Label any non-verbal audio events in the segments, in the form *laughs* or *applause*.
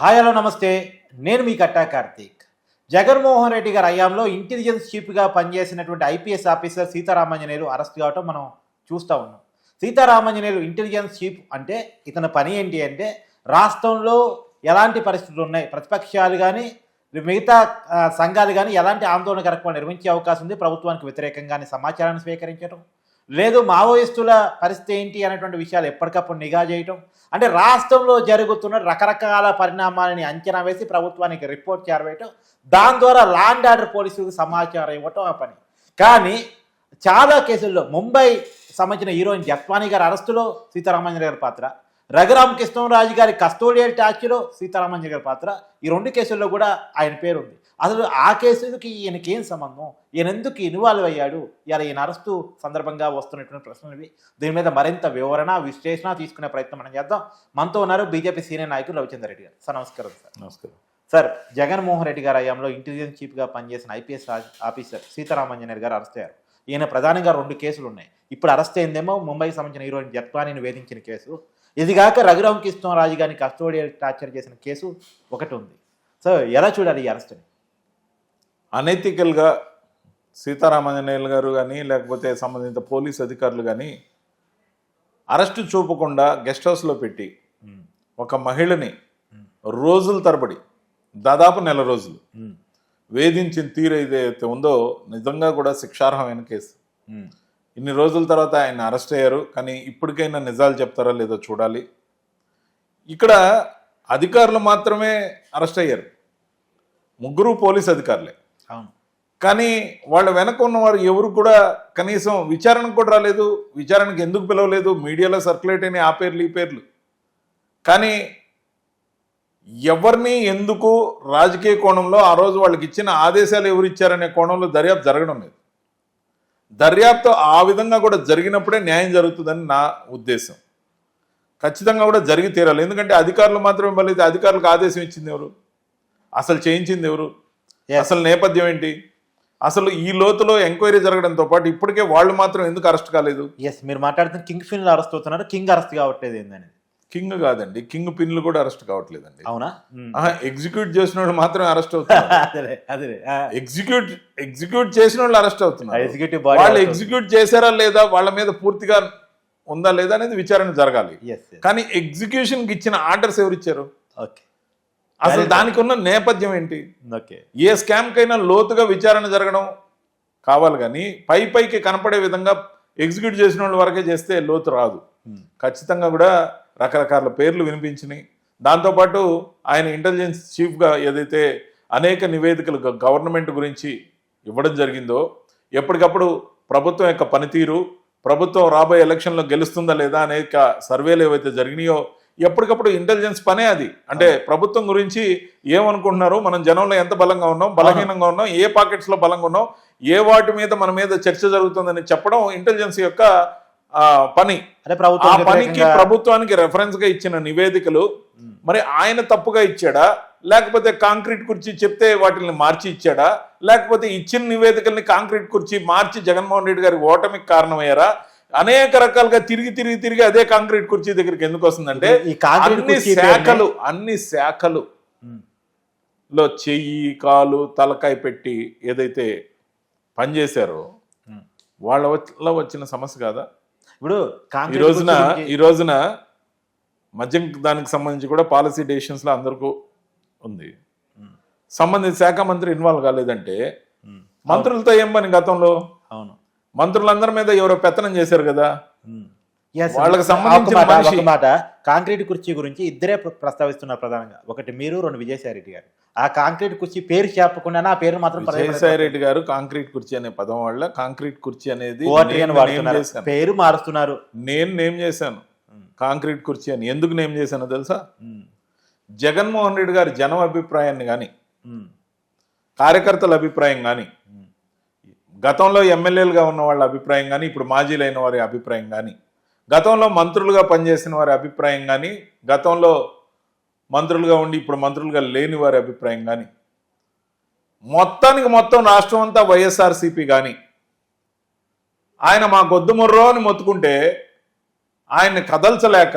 Hi hello నమస్తే. నేను మీ కట్టా కార్తీక్. జగన్మోహన్ రెడ్డి గారి హయాంలో ఇంటెలిజెన్స్ చీఫ్గా పనిచేసినటువంటి ఐపీఎస్ ఆఫీసర్ సీతారామాంజనేయులు అరెస్ట్ కావటం మనం చూస్తూ ఉన్నాం. సీతారామాంజనేయులు ఇంటెలిజెన్స్ చీఫ్ అంటే ఇతని పని ఏంటి అంటే రాష్ట్రంలో ఎలాంటి పరిస్థితులు ఉన్నాయి? ప్రతిపక్షాలు కానీ మిగతా సంఘాలు కానీ ఎలాంటి ఆందోళన కార్యక్రమాలు నిర్వహించే అవకాశం ఉంది? ప్రభుత్వానికి వ్యతిరేకంగానే సమాచారాన్ని స్వీకరించడం లేదు మావోయిస్టుల పరిస్థితి ఏంటి అనేటువంటి విషయాలు ఎప్పటికప్పుడు నిఘా చేయటం. అంటే రాష్ట్రంలో జరుగుతున్న రకరకాల పరిణామాలని అంచనా వేసి ప్రభుత్వానికి రిపోర్ట్ చేరవేయటం. దాని ద్వారా లాండ్ ఆర్డర్ పోలీసులకు సమాచారం ఇవ్వటం ఆ పని. కానీ చాలా కేసుల్లో ముంబై సంబంధించిన హీరోయిన్ జత్వానీ గారి అరెస్టులో సీతారామంజన్ గారి పాత్ర. రఘురామ్ కృష్ణరాజు గారి కస్టోడియల్ ట్యాచ్లో సీతారామంజన్ గారి పాత్ర. ఈ రెండు కేసుల్లో కూడా ఆయన పేరు ఉంది. అసలు ఆ కేసులకి ఈయనకి సంబంధం? ఈయన ఎందుకు ఇన్వాల్వ్ అయ్యాడు? ఇలా ఈయన అరెస్టు సందర్భంగా వస్తున్నటువంటి ప్రశ్నలు ఇవి. దీని మీద మరింత వివరణ విశ్లేషణ తీసుకునే ప్రయత్నం మనం చేద్దాం. మనతో ఉన్నారు బీజేపీ సీనియర్ నాయకులు రవిచంద్ర రెడ్డి గారు. సార్ నమస్కారం సార్. నమస్కారం. సార్ జగన్మోహన్ రెడ్డి గారి హయాంలో ఇంటెలిజెన్స్ చీఫ్గా పనిచేసిన ఐపీఎస్ ఆఫీసర్ సీతారామంజనేయులు గారు అరెస్ట్ అయ్యారు. ఈయన ప్రధానంగా రెండు కేసులు ఉన్నాయి. ఇప్పుడు అరెస్ట్ అయిందేమో ముంబైకి సంబంధించిన హీరోయిన్ జత్వానీని వేధించిన కేసు. ఇది కాక రఘురామ్ కృష్ణరాజు గారిని కస్టోడియల్ టార్చర్ చేసిన కేసు ఒకటి ఉంది. సో ఎలా చూడాలి ఈ అరెస్ట్ని? అనైతికల్గా సీతారామాంజనేయులు గారు కానీ లేకపోతే సంబంధిత పోలీస్ అధికారులు కానీ అరెస్టు చూపకుండా గెస్ట్ హౌస్లో పెట్టి ఒక మహిళని రోజుల తరబడి దాదాపు నెల రోజులు వేధించిన తీరు ఏదైతే ఉందో నిజంగా కూడా శిక్షార్హమైన కేసు. ఇన్ని రోజుల తర్వాత ఆయన అరెస్ట్ అయ్యారు కానీ ఇప్పటికైనా నిజాలు చెప్తారా లేదో చూడాలి. ఇక్కడ అధికారులు మాత్రమే అరెస్ట్ అయ్యారు. ముగ్గురు పోలీస్ అధికారులే. కానీ వాళ్ళ వెనక ఉన్నవారు ఎవరు కూడా కనీసం విచారణకు కూడా రాలేదు విచారణకు ఎందుకు పిలవలేదు మీడియాలో సర్క్యులేట్ అయిన ఆ పేర్లు ఈ పేర్లు. కానీ ఎవరిని ఎందుకు రాజకీయ కోణంలో ఆ రోజు వాళ్ళకి ఇచ్చిన ఆదేశాలు ఎవరు ఇచ్చారనే కోణంలో దర్యాప్తు జరగడం లేదు. దర్యాప్తు ఆ విధంగా కూడా జరిగినప్పుడే న్యాయం జరుగుతుందని నా ఉద్దేశం. ఖచ్చితంగా కూడా జరిగి తీరాలి. ఎందుకంటే అధికారులు మాత్రమే బలైతే అధికారులకు ఆదేశం ఇచ్చింది ఎవరు? అసలు చేయించింది ఎవరు. అసలు నేపథ్యం ఏంటి? అసలు ఈ లోతులో ఎంక్వైరీ జరగడంతో పాటు ఇప్పటికే వాళ్ళు మాత్రం ఎందుకు అరెస్ట్ కాలేదు? ఎస్ మీరు మాట్లాడుతున్న కింగ్ ఫిన్లు అరెస్ట్ అవుతున్నారు. కింగ్ అరెస్ట్ కావట్లేదు ఏందని కింగ్ కాదండి. కింగ్ పిన్లు కూడా అరెస్ట్ కావట్లేదండి. అవునా? ఎగ్జిక్యూట్ చేసిన వాళ్ళు మాత్రమే అరెస్ట్ అవుతున్నారు. *laughs* అదే అదే ఎగ్జిక్యూట్ ఎగ్జిక్యూట్ చేసిన వాళ్ళు అరెస్ట్ అవుతున్నారు. వాళ్ళు ఎగ్జిక్యూట్ చేశారా లేదా వాళ్ళ మీద పూర్తిగా ఉందా లేదా అనేది విచారణ జరగాలి. కానీ ఎగ్జిక్యూషన్కి ఇచ్చిన ఆర్డర్స్ ఎవరు ఇచ్చారు? ఓకే. అసలు దానికి ఉన్న నేపథ్యం ఏంటి? ఓకే. ఏ స్కామ్ కైనా లోతుగా విచారణ జరగడం కావాలి కానీ పై పైకి కనపడే విధంగా ఎగ్జిక్యూట్ చేసిన వాళ్ళ వరకే చేస్తే లోతు రాదు. ఖచ్చితంగా కూడా రకరకాల పేర్లు వినిపించినాయి. దాంతోపాటు ఆయన ఇంటెలిజెన్స్ చీఫ్గా ఏదైతే అనేక నివేదికలు గవర్నమెంట్ గురించి ఇవ్వడం జరిగిందో ఎప్పటికప్పుడు ప్రభుత్వం యొక్క పనితీరు ప్రభుత్వం రాబోయే ఎలక్షన్లో గెలుస్తుందా లేదా అనేక సర్వేలు ఏవైతే జరిగినాయో ఎప్పటికప్పుడు ఇంటెలిజెన్స్ పనే అది. అంటే ప్రభుత్వం గురించి ఏమనుకుంటున్నారు మనం జనంలో ఎంత బలంగా ఉన్నాం బలహీనంగా ఉన్నాం ఏ పాకెట్స్లో బలంగా ఉన్నాం ఏ వాటి మీద మన మీద చర్చ జరుగుతుందని చెప్పడం ఇంటెలిజెన్స్ యొక్క పని ఆ పనికి ప్రభుత్వానికి రెఫరెన్స్గా ఇచ్చిన నివేదికలు మరి ఆయన తప్పుగా ఇచ్చాడా లేకపోతే కాంక్రీట్ కుర్చీ చెప్తే వాటిని మార్చి ఇచ్చాడా లేకపోతే ఇచ్చిన నివేదికల్ని కాంక్రీట్ కుర్చీ మార్చి జగన్మోహన్ రెడ్డి గారి ఓటమికి కారణమయ్యారా అనేక రకాలుగా తిరిగి తిరిగి తిరిగి అదే కాంక్రీట్ కుర్చీ దగ్గరికి ఎందుకు వస్తుందంటే ఈ కాంక్రీట్ అన్ని శాఖలు అన్ని శాఖలు. లో చెయ్యి కాలు తలకాయ పెట్టి ఏదైతే పనిచేశారో. వాళ్ళ వల్ల వచ్చిన సమస్య కాదా ఇప్పుడు ఈ రోజున ఈ రోజున మద్యం దానికి సంబంధించి కూడా పాలసీ డెసిషన్స్లో అందరికీ ఉంది. సంబంధిత శాఖ మంత్రి ఇన్వాల్వ్ కాలేదంటే. మంత్రులతో ఏం పని గతంలో అవును మంత్రులందరి మీద ఎవరో పెత్తనం చేశారు కదా వాళ్ళకి సంబంధించిన మాట, కాంక్రీట్ కుర్చీ గురించి ఇద్దరే ప్ర- ప్రస్తావిస్తున్నారు ప్రధానంగా ఒకటి మీరు రెండు విజయసాయి రెడ్డి గారు ఆ కాంక్రీట్ కుర్చీ పేరు చెప్పకుండా ఆ పేరు మాత్రం విజయసాయి రెడ్డి గారు కాంక్రీట్ కుర్చీ అనే పదం వల్ల కాంక్రీట్ కుర్చీ అనేది. పేరు మారుస్తున్నారు నేను నేమ్ చేశాను ఉమ్. కాంక్రీట్ కుర్చీ అని ఎందుకు నేమ్ చేశానో తెలుసా ఉమ్. జగన్మోహన్ రెడ్డి గారి జనం అభిప్రాయాన్ని కానీ ఉమ్. కార్యకర్తల అభిప్రాయం కానీ. గతంలో ఎమ్మెల్యేలుగా ఉన్న వాళ్ళ అభిప్రాయం కానీ ఇప్పుడు మాజీలైన వారి అభిప్రాయం కానీ గతంలో మంత్రులుగా పనిచేసిన వారి అభిప్రాయం కానీ గతంలో మంత్రులుగా ఉండి ఇప్పుడు మంత్రులుగా లేని వారి అభిప్రాయం కానీ మొత్తానికి మొత్తం రాష్ట్రం అంతా వైఎస్ఆర్సీపీ కానీ ఆయన మా గొద్దు ముర్రో అని మొత్తుకుంటే ఆయన్ని కదల్చలేక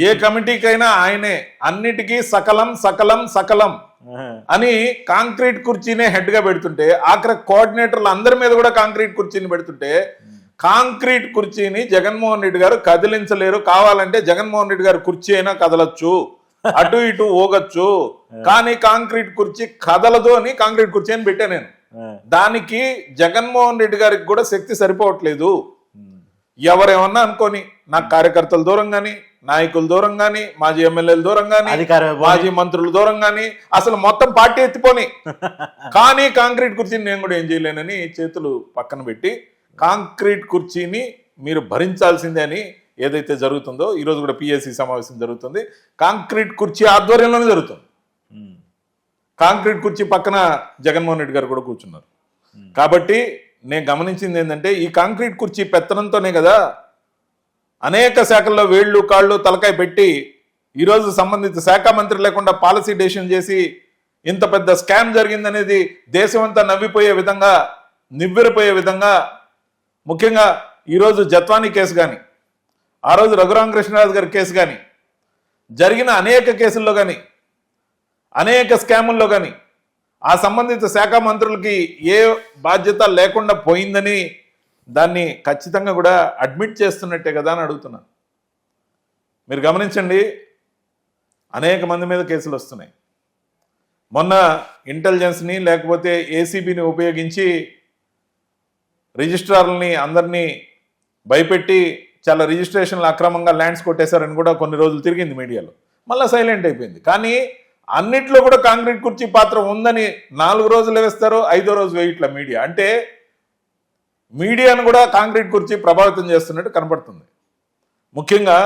ఏ కమిటీకైనా ఆయనే అన్నిటికీ సకలం సకలం సకలం అని కాంక్రీట్ కుర్చీనే హెడ్గా పెడుతుంటే ఆఖరి కోఆర్డినేటర్లు అందరి మీద కూడా కాంక్రీట్ కుర్చీని పెడుతుంటే కాంక్రీట్ కుర్చీని జగన్మోహన్ రెడ్డి గారు కదిలించలేరు. కావాలంటే జగన్మోహన్ రెడ్డి గారు కుర్చీ అయినా కదలొచ్చు. అటు ఇటు ఊగచ్చు. *laughs* కానీ కాంక్రీట్ కుర్చీ కదలదు అని కాంక్రీట్ కుర్చీ అని పెట్టా నేను. దానికి జగన్మోహన్ రెడ్డి గారికి కూడా శక్తి సరిపోవట్లేదు. ఎవరేమన్నా అనుకోని నాకు కార్యకర్తల దూరం గాని నాయకుల దూరం గాని మాజీ ఎమ్మెల్యేల దూరం గాని అధికారం మాజీ మంత్రుల దూరం గాని అసలు మొత్తం పార్టీ ఎత్తిపోని. *laughs* కానీ కాంక్రీట్ కుర్చీని నేను కూడా ఏం చేయలేనని చేతులు పక్కన పెట్టి కాంక్రీట్ కుర్చీని మీరు భరించాల్సిందే అని ఏదైతే జరుగుతుందో ఈ రోజు కూడా పిఎస్సి సమావేశం జరుగుతుంది. కాంక్రీట్ కుర్చీ ఆధ్వర్యంలోనే జరుగుతుంది. కాంక్రీట్ కుర్చీ పక్కన జగన్మోహన్ రెడ్డి గారు కూడా కూర్చున్నారు. కాబట్టి నేను గమనించింది ఏంటంటే ఈ కాంక్రీట్ కుర్చీ పెత్తనంతోనే కదా అనేక శాఖల్లో వేళ్ళు కాళ్ళు తలకాయ పెట్టి ఈరోజు సంబంధిత శాఖ మంత్రి లేకుండా పాలసీ డెసిషన్ చేసి ఇంత పెద్ద స్కామ్ జరిగిందనేది దేశమంతా నవ్విపోయే విధంగా నివ్వెరపోయే విధంగా ముఖ్యంగా ఈరోజు జత్వానీ కేసు కానీ ఆ రోజు రఘురామకృష్ణరాజు గారి కేసు కానీ జరిగిన అనేక కేసుల్లో కానీ అనేక స్కాముల్లో కానీ ఆ సంబంధిత శాఖ మంత్రులకి ఏ బాధ్యత లేకుండా పోయిందని దాన్ని ఖచ్చితంగా కూడా అడ్మిట్ చేస్తున్నట్టే కదా అని అడుగుతున్నాను. మీరు గమనించండి అనేక మంది మీద కేసులు వస్తున్నాయి. మొన్న ఇంటెలిజెన్స్ని లేకపోతే ఏసీబీని ఉపయోగించి రిజిస్ట్రార్లని అందరినీ భయపెట్టి చాలా రిజిస్ట్రేషన్లు అక్రమంగా ల్యాండ్స్ కొట్టేశారని కూడా కొన్ని రోజులు తిరిగింది మీడియాలో. మళ్ళీ సైలెంట్ అయిపోయింది. కానీ అన్నిట్లో కూడా కాంక్రీట్ కుర్చీ పాత్ర ఉందని నాలుగు రోజులు వేస్తారు ఐదో రోజు వేయట్ల మీడియా. అంటే మీడియాను కూడా కాంక్రీట్ కుర్చీ ప్రభావితం చేస్తున్నట్టు కనపడుతుంది. ముఖ్యంగా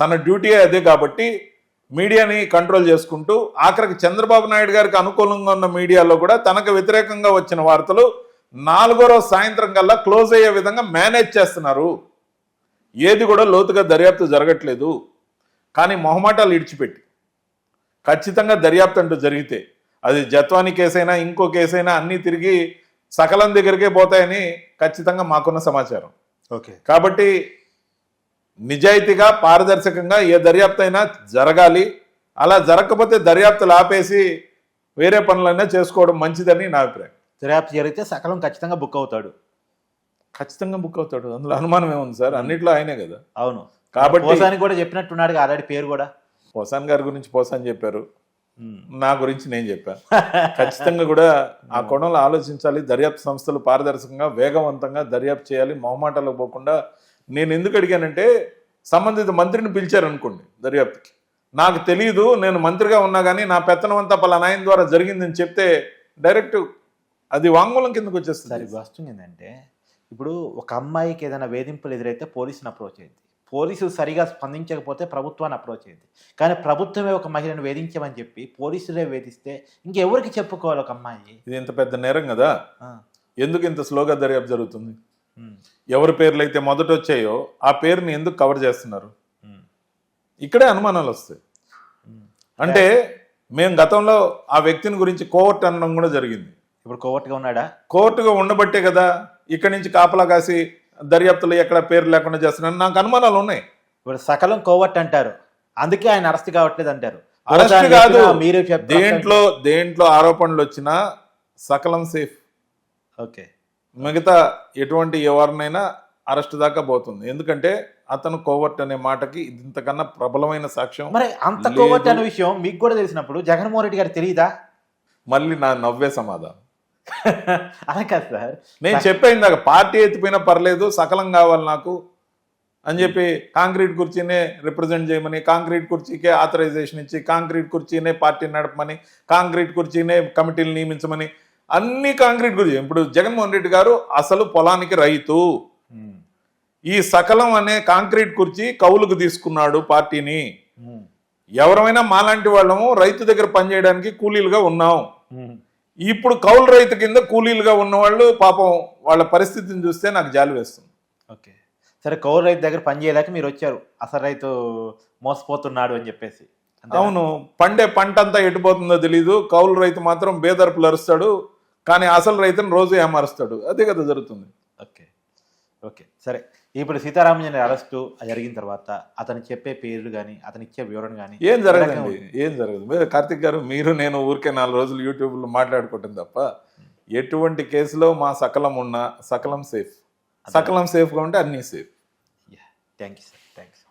తన డ్యూటీ అదే కాబట్టి మీడియాని కంట్రోల్ చేసుకుంటూ ఆఖరికి చంద్రబాబు నాయుడు గారికి అనుకూలంగా ఉన్న మీడియాలో కూడా తనకు వ్యతిరేకంగా వచ్చిన వార్తలు నాలుగో రోజు సాయంత్రం కల్లా క్లోజ్ అయ్యే విధంగా మేనేజ్ చేస్తున్నారు. ఏది కూడా లోతుగా దర్యాప్తు జరగట్లేదు. కానీ మొహమాటాలు ఇడిచిపెట్టి ఖచ్చితంగా దర్యాప్తు అంటూ జరిగితే అది జత్వాని కేసైనా ఇంకో కేసైనా అన్నీ తిరిగి సకలం దగ్గరికే పోతాయని ఖచ్చితంగా మాకున్న సమాచారం. ఓకే. కాబట్టి నిజాయితీగా పారదర్శకంగా ఏ దర్యాప్తు అయినా జరగాలి. అలా జరగకపోతే దర్యాప్తులు ఆపేసి వేరే పనులైనా చేసుకోవడం మంచిదని నా అభిప్రాయం. దర్యాప్తు జరిగితే సకలం ఖచ్చితంగా బుక్ అవుతాడు. ఖచ్చితంగా బుక్ అవుతాడు. అందులో అనుమానం ఏముంది సార్? అన్నిట్లో ఆయనే కదా. అవును. కాబట్టి పోసాని కూడా చెప్పినట్టున్నాడు ఆల్రెడీ పేరు కూడా. పోసాన్ గారి గురించి పోసాన్ చెప్పారు. నా గురించి నేను చెప్పాను ఖచ్చితంగా కూడా ఆ కోణంలో ఆలోచించాలి. దర్యాప్తు సంస్థలు పారదర్శకంగా వేగవంతంగా దర్యాప్తు చేయాలి. మొహమాటాలకు పోకుండా నేను ఎందుకు అడిగానంటే సంబంధిత మంత్రిని పిలిచారనుకోండి దర్యాప్తుకి. నాకు తెలియదు నేను మంత్రిగా ఉన్నా కానీ నా పెత్తనం అంతా పలానా ఆయన ద్వారా జరిగిందని చెప్తే డైరెక్ట్ అది వాంగ్మూలం కిందకు వచ్చేస్తుంది. వస్తుంది ఏంటంటే ఇప్పుడు ఒక అమ్మాయికి ఏదైనా వేధింపులు ఎదురైతే పోలీసుని అప్రోచ్ అయ్యింది పోలీసు సరిగా స్పందించకపోతే ప్రభుత్వాన్ని అప్రోచ్ అయ్యింది కానీ ప్రభుత్వమే ఒక మహిళను వేధించమని చెప్పి పోలీసులే వేధిస్తే ఇంకెవరికి చెప్పుకోవాలి ఒక అమ్మాయి? ఇది ఇంత పెద్ద నేరం కదా? ఎందుకు ఇంత స్లోగా దర్యాప్తు జరుగుతుంది? ఎవరి పేర్లు అయితే మొదట వచ్చాయో ఆ పేరుని ఎందుకు కవర్ చేస్తున్నారు? ఇక్కడే అనుమానాలు వస్తాయి. అంటే మేము గతంలో ఆ వ్యక్తిని గురించి కోర్టు అనడం కూడా జరిగింది. ఇప్పుడు కోవర్ట్గా ఉన్నాడా? కోర్టుగా ఉండబట్టే కదా ఇక్కడి నుంచి కాపలా కాసి దర్యాప్తులు ఎక్కడ పేరు లేకుండా చేస్తున్నాను నాకు అనుమానాలు ఉన్నాయి. ఇప్పుడు సకలం కోవట్ అంటారు. అందుకే ఆయన అరెస్ట్ కావట్లేదు అంటారు. అరెస్ట్ కాదు. మీరే దేంట్లో దేంట్లో ఆరోపణలు వచ్చినా సకలం సేఫ్. ఓకే. మిగతా ఎటువంటి ఎవరినైనా అరెస్ట్ దాకా పోతుంది. ఎందుకంటే అతను కోవర్ట్ అనే మాటకి ఇంతకన్నా ప్రబలమైన సాక్ష్యం మరి అంత. కోవట్ అనే విషయం మీకు కూడా తెలిసినప్పుడు జగన్మోహన్ రెడ్డి గారు తెలియదా మళ్ళీ నా నవ్వే సమాధానం. అలా కాదు సార్. నేను చెప్పాను ఇందాక పార్టీ ఎత్తిపోయినా పర్లేదు సకలం కావాలి నాకు అని చెప్పి కాంక్రీట్ కుర్చీనే రిప్రజెంట్ చేయమని కాంక్రీట్ కుర్చీకే ఆథరైజేషన్ ఇచ్చి కాంక్రీట్ కుర్చీనే పార్టీ నడపమని కాంక్రీట్ కుర్చీనే కమిటీలు నియమించమని అన్ని కాంక్రీట్ కుర్చీ ఇప్పుడు జగన్మోహన్ రెడ్డి గారు అసలు పొలానికి రైతు. ఈ సకలం అనే కాంక్రీట్ కుర్చీ కౌలుకు తీసుకున్నాడు పార్టీని. ఉమ్, ఎవరైనా మాలాంటి వాళ్ళము రైతు దగ్గర పనిచేయడానికి కూలీలుగా ఉన్నాం. ఇప్పుడు కౌలు రైతు కింద కూలీలుగా ఉన్నవాళ్ళు పాపం వాళ్ళ పరిస్థితిని చూస్తే నాకు జాలి వేస్తుంది. ఓకే. సరే కౌలు రైతు దగ్గర పని చేయలేక మీరు వచ్చారు. అసలు రైతు మోసపోతున్నాడు అని చెప్పేసి? అవును పండే పంట అంతా ఎటుపోతుందో తెలీదు. కౌలు రైతు మాత్రం బేదర్పులు అరుస్తాడు కానీ అసలు రైతుని రోజు ఏమారుస్తాడు. అదే కదా జరుగుతుంది. ఓకే. ఓకే. సరే. ఇప్పుడు సీతారామయ్య అరెస్టు జరిగిన తర్వాత అతను చెప్పే పేర్లు కానీ అతను ఇచ్చే వివరణ కానీ ఏం జరగదండి? ఏం జరగదు. మీరు కార్తిక్ గారు మీరు నేను ఊరికే నాలుగు రోజులు యూట్యూబ్లో మాట్లాడుకుంటాం తప్ప ఎటువంటి కేసులో మా సకలం ఉన్నా సకలం సేఫ్. సకలం సేఫ్గా ఉంటే అన్నీ safe. Thank you sir. Thanks